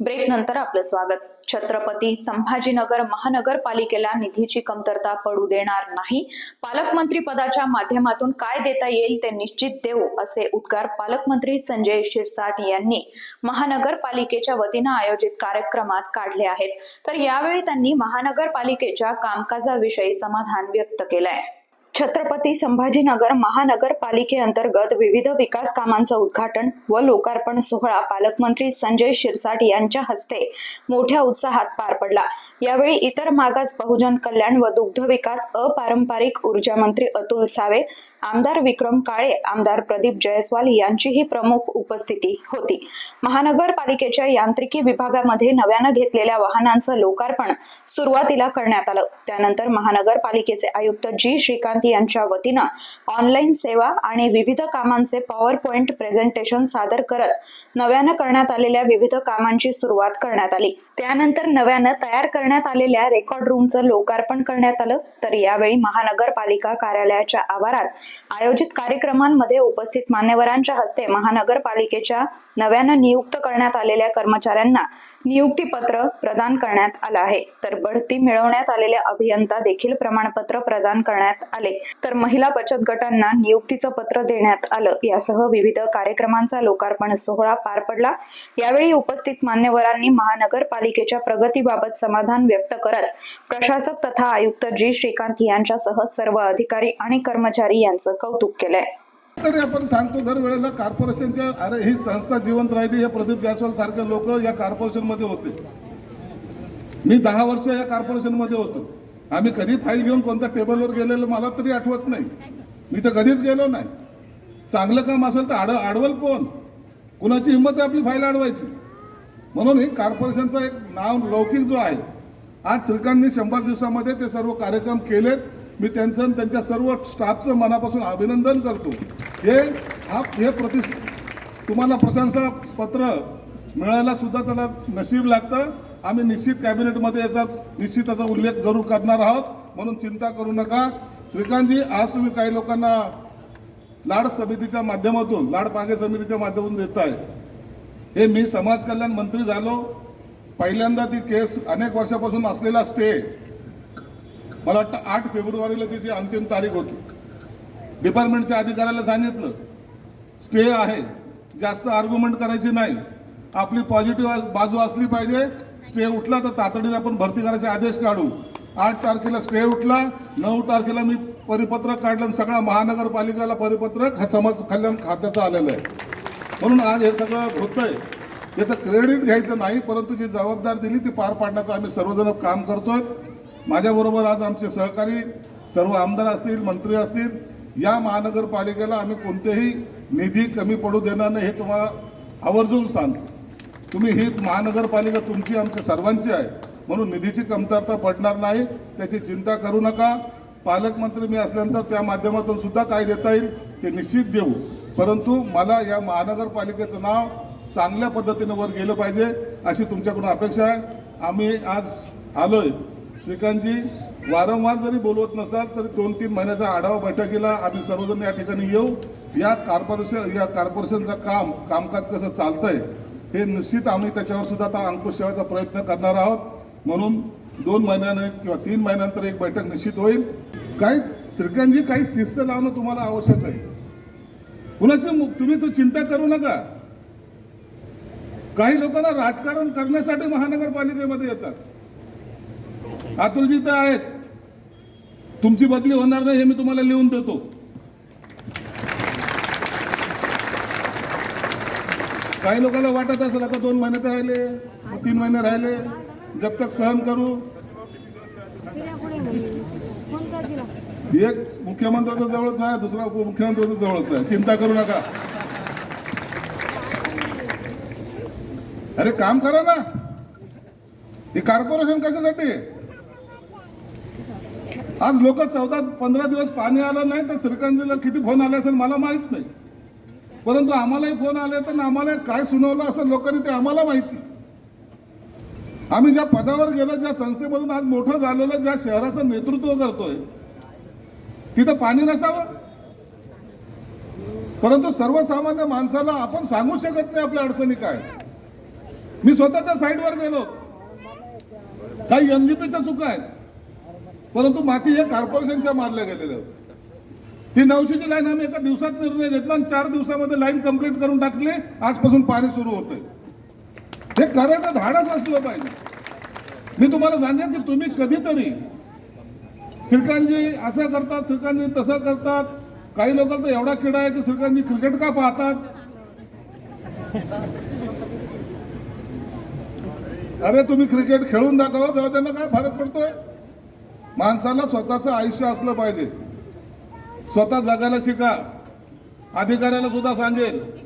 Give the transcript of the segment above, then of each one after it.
Break नंतर आपलं स्वागत. छत्रपती संभाजीनगर महानगरपालिकेला निधीची कमतरता पडू देणार नाही. पालकमंत्री पदाच्या माध्यमातून काय देता येईल ते निश्चित देऊ असे उद्गार पालकमंत्री संजय शिरसाट यांनी महानगरपालिकेच्या वतीनं आयोजित कार्यक्रमात काढले आहेत. तर यावेळी त्यांनी महानगरपालिकेच्या कामकाजाविषयी समाधान व्यक्त केलंय. छत्रपती संभाजीनगर महानगरपालिकेअंतर्गत विविध विकास कामांचं उद्घाटन व लोकार्पण सोहळा पालकमंत्री संजय शिरसाट यांच्या हस्ते मोठ्या उत्साहात पार पडला. यावेळी इतर मागास बहुजन कल्याण व दुग्ध विकास अपारंपरिक ऊर्जा मंत्री अतुल सावे आमदार विक्रम काळे आमदार प्रदीप जयस्वाल यांचीही प्रमुख उपस्थिती होती. महानगरपालिकेच्या यांत्रिकी विभागामध्ये नव्यानं घेतलेल्या वाहनांचं लोकार्पण सुरुवातीला करण्यात आलं. त्यानंतर महानगरपालिकेचे आयुक्त जी. श्रीकांत यांच्या वतीनं ऑनलाईन सेवा आणि विविध कामांचे पॉवर पॉइंट प्रेझेंटेशन सादर करत नव्यानं करण्यात आलेल्या विविध कामांची सुरुवात करण्यात आली. त्यानंतर नव्यानं तयार करण्यात आलेल्या रेकॉर्ड रूमचं लोकार्पण करण्यात आलं. तर यावेळी महानगरपालिका कार्यालयाच्या आवारात आयोजित कार्यक्रमांमध्ये उपस्थित मान्यवरांच्या हस्ते महानगरपालिकेच्या नव्यानं नियुक्त करण्यात आलेल्या कर्मचाऱ्यांना नियुक्तीपत्र प्रदान करण्यात आलं आहे. तर बढती मिळवण्यात आलेल्या अभियंता देखील प्रमाणपत्र प्रदान करण्यात आले. तर महिला बचत गटांना नियुक्तीचं पत्र देण्यात आलं. यासह विविध कार्यक्रमांचा लोकार्पण सोहळा पार पडला. यावेळी उपस्थित मान्यवरांनी महानगरपालिकेच्या प्रगतीबाबत समाधान व्यक्त करत प्रशासक तथा आयुक्त जी. श्रीकांत यांच्यासह सर्व अधिकारी आणि कर्मचारी यांचं कौतुक केलंय. तरी आपण सांगतो दरवेळेला कॉर्पोरेशनच्या अरे ही संस्था जिवंत राहिली हे प्रदीप जायस्वाल सारखे लोक या कॉर्पोरेशनमध्ये होते. मी दहा वर्ष या कॉर्पोरेशनमध्ये होतो. आम्ही कधी फाईल घेऊन कोणत्या टेबलवर गेलेलो मला तरी आठवत नाही. मी तर कधीच गेलो नाही. चांगलं काम असेल तर आड आडवल कोण? कुणाची हिंमत आहे आपली फाईल अडवायची म्हणून ही कॉर्पोरेशनचा एक नाव लौकिक जो आहे आज श्रीकांतनी शंभर दिवसामध्ये ते सर्व कार्यक्रम केलेत. मी त्यांचं आणि त्यांच्या सर्व स्टाफचं मनापासून अभिनंदन करतो. हे हा हे प्रति तुम्हाला प्रशंसा पत्र मिळायला सुद्धा त्याला नशीब लागतं. आम्ही निश्चित कॅबिनेटमध्ये याचा निश्चित त्याचा उल्लेख जरूर करणार आहोत. म्हणून चिंता करू नका. श्रीकांतजी आज तुम्ही काही लोकांना लाड समितीच्या माध्यमातून लाड पागे समितीच्या माध्यमातून देताय. हे मी समाज कल्याण मंत्री झालो. पहिल्यांदा ती केस अनेक वर्षापासून असलेला स्टे मला वाटतं आठ फेब्रुवारीला तिची अंतिम तारीख होती. डिपार्टमेंटच्या अधिकाऱ्याला सांगितलं स्टे आहे जास्त आर्ग्युमेंट करायची नाही. आपली पॉझिटिव्ह बाजू असली पाहिजे. स्टे उठला तर तातडीने आपण भरती करायचे आदेश काढू. आठ तारखेला स्टे उठला नऊ तारखेला मी परिपत्रक काढलं आणि सगळ्या महानगरपालिकेला परिपत्रक हा समाज कल्याण खात्याचं आलेलं आहे. म्हणून आज हे सगळं होतंय. याचं क्रेडिट घ्यायचं नाही परंतु जी जबाबदार दिली ती पार पाडण्याचं आम्ही सर्वजण काम करतोय. माझ्याबरोबर आज आमचे सहकारी सर्व आमदार असतील मंत्री असतील या महानगरपालिकेला आम्ही कोणतेही निधी कमी पडू देणार नाही हे तुम्हाला आवर्जून सांगतो. तुम्ही ही महानगरपालिका तुमची आमच्या सर्वांची आहे. म्हणून निधीची कमतरता पडणार नाही त्याची चिंता करू नका. पालकमंत्री मी असल्यानंतर त्या माध्यमातून सुद्धा काय देता येईल ते निश्चित देऊ. परंतु मला या महानगरपालिकेचं नाव चांगल्या पद्धतीनं वर गेलं पाहिजे अशी तुमच्याकडून अपेक्षा आहे. आम्ही आज आलोय. श्रीकांतजी वारंवार जरी बोलवत नसाल तरी दोन तीन महिन्याचा आढावा बैठकीला आम्ही सर्वजण या ठिकाणी येऊ. या कॉर्पोरेशन या कॉर्पोरेशनचं काम कामकाज कसं चालतंय हे निश्चित आम्ही त्याच्यावर सुद्धा आता अंकुश ठेवायचा प्रयत्न करणार आहोत. म्हणून दोन महिन्याने किंवा तीन महिन्यानंतर एक बैठक निश्चित होईल. काहीच श्रीकांतजी काही शिस्त लावणं तुम्हाला आवश्यक आहे. कुणाची मु- तुम्ही तो चिंता करू नका. काही लोकांना राजकारण करण्यासाठी महानगरपालिकेमध्ये येतात. अतुलजी तर आहेत. तुमची बदली होणार नाही हे मी तुम्हाला लिहून देतो. काही लोकांना वाटत असेल आता दोन महिने तर राहिले तीन महिने राहिले. जब तक सहन करू. एक मुख्यमंत्र्याचा जवळच आहे दुसरा उपमुख्यमंत्र्याचा जवळच आहे. चिंता करू नका. अरे काम करा ना. हे कॉर्पोरेशन कशासाठी? आज लोक चौदा पंधरा दिवस पाणी आलं नाही तर श्रीकांतजीला किती फोन आले असेल मला माहीत नाही. परंतु आम्हालाही फोन आले तर आम्हाला काय सुनावलं असं लोकांनी ते आम्हाला माहिती. आम्ही ज्या पदावर गेलो ज्या संस्थेमधून आज मोठं झालेलं ज्या शहराचं नेतृत्व करतोय तिथं पाणी नसावं. परंतु सर्वसामान्य माणसाला आपण सांगू शकत नाही आपल्या अडचणी काय. मी स्वतःच्या साईडवर गेलो. काही एमजीपीच्या चुका आहेत. परंतु माती हे कॉर्पोरेशनच्या मारल्या गेलेल्या ती नऊशेची लाईन आम्ही एका दिवसात निर्णय घेतला आणि चार दिवसामध्ये लाईन कंप्लीट करून टाकली. आजपासून पाणी सुरू होतंय. हे करायचं धाडस असलं पाहिजे. मी तुम्हाला सांगेन की तुम्ही कधीतरी श्रीकांतजी असं करतात श्रीकांतजी तसं करतात. काही लोक तर एवढा किडा आहे की श्रीकांतजी क्रिकेट का पाहतात? अरे तुम्ही क्रिकेट खेळून दाखवा तेव्हा त्यांना काय फरक पडतोय? माणसाला स्वतःचं आयुष्य असलं पाहिजे. स्वतः जगायला शिका. अधिकाऱ्याला सुद्धा सांगेल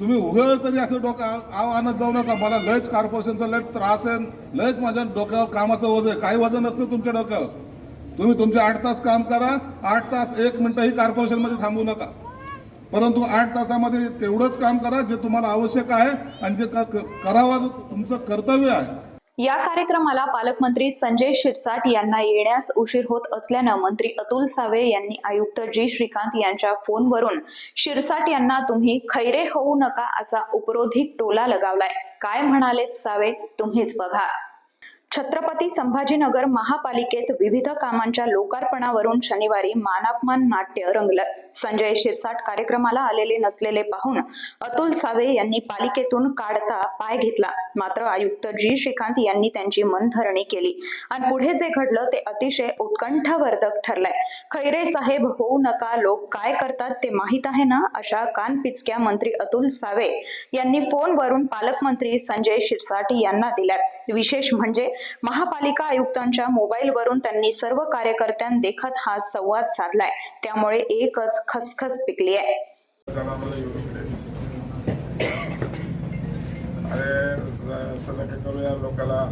तुम्ही उगाच तरी असं डोकं आव आणत जाऊ नका. मला लयच कॉर्पोरेशनचा लय त्रास आहे. लयच माझ्या डोक्यावर कामाचं वजन काही वजन नसतं तुमच्या डोक्यावर. तुम्ही तुमचे आठ तास काम करा. आठ तास एक मिनटंही कॉर्पोरेशनमध्ये थांबू नका. परंतु आठ तासामध्ये तेवढंच काम करा जे तुम्हाला आवश्यक आहे आणि जे क- क- करावं तुमचं कर्तव्य आहे. या कार्यक्रमाला पालकमंत्री संजय शिरसाट यांना येण्यास उशीर होत असल्यानं मंत्री अतुल सावे यांनी आयुक्त जी श्रीकांत यांच्या फोनवरून शिरसाट यांना तुम्ही खैरे होऊ नका असा उपरोधिक टोला लगावलाय. काय म्हणालेत सावे? तुम्हीच बघा. छत्रपती संभाजीनगर महापालिकेत विविध कामांच्या लोकार्पणावरून शनिवारी मानापमान नाट्य रंगलं. संजय शिरसाट कार्यक्रमाला आलेले नसलेले पाहून अतुल सावे यांनी पालिकेतून काढता पाय घेतला. मात्र आयुक्त जी. श्रीकांत यांनी त्यांची मनधरणी केली. आणि पुढे जे घडलं ते अतिशय उत्कंठावर्धक ठरलंय. खैरे साहेब होऊ नका लोक काय करतात ते माहीत आहे ना? अशा कानपिचक्या मंत्री अतुल सावे यांनी फोनवरून पालकमंत्री संजय शिरसाट यांना दिल्यात. विशेष म्हणजे महापालिका आयुक्तांच्या मोबाईलवरून त्यांनी सर्व कार्यकर्त्यांदेखत हा संवाद साधलाय. त्यामुळे एकच खसखस पिकली आहे. लोकाला.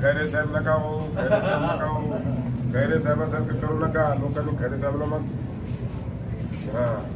खैरे साहेब नका हो खैरे साहेब नका हो. खैरे साहेबासारखं करू नका. लोकांनी खैरे साहेबला मग हा.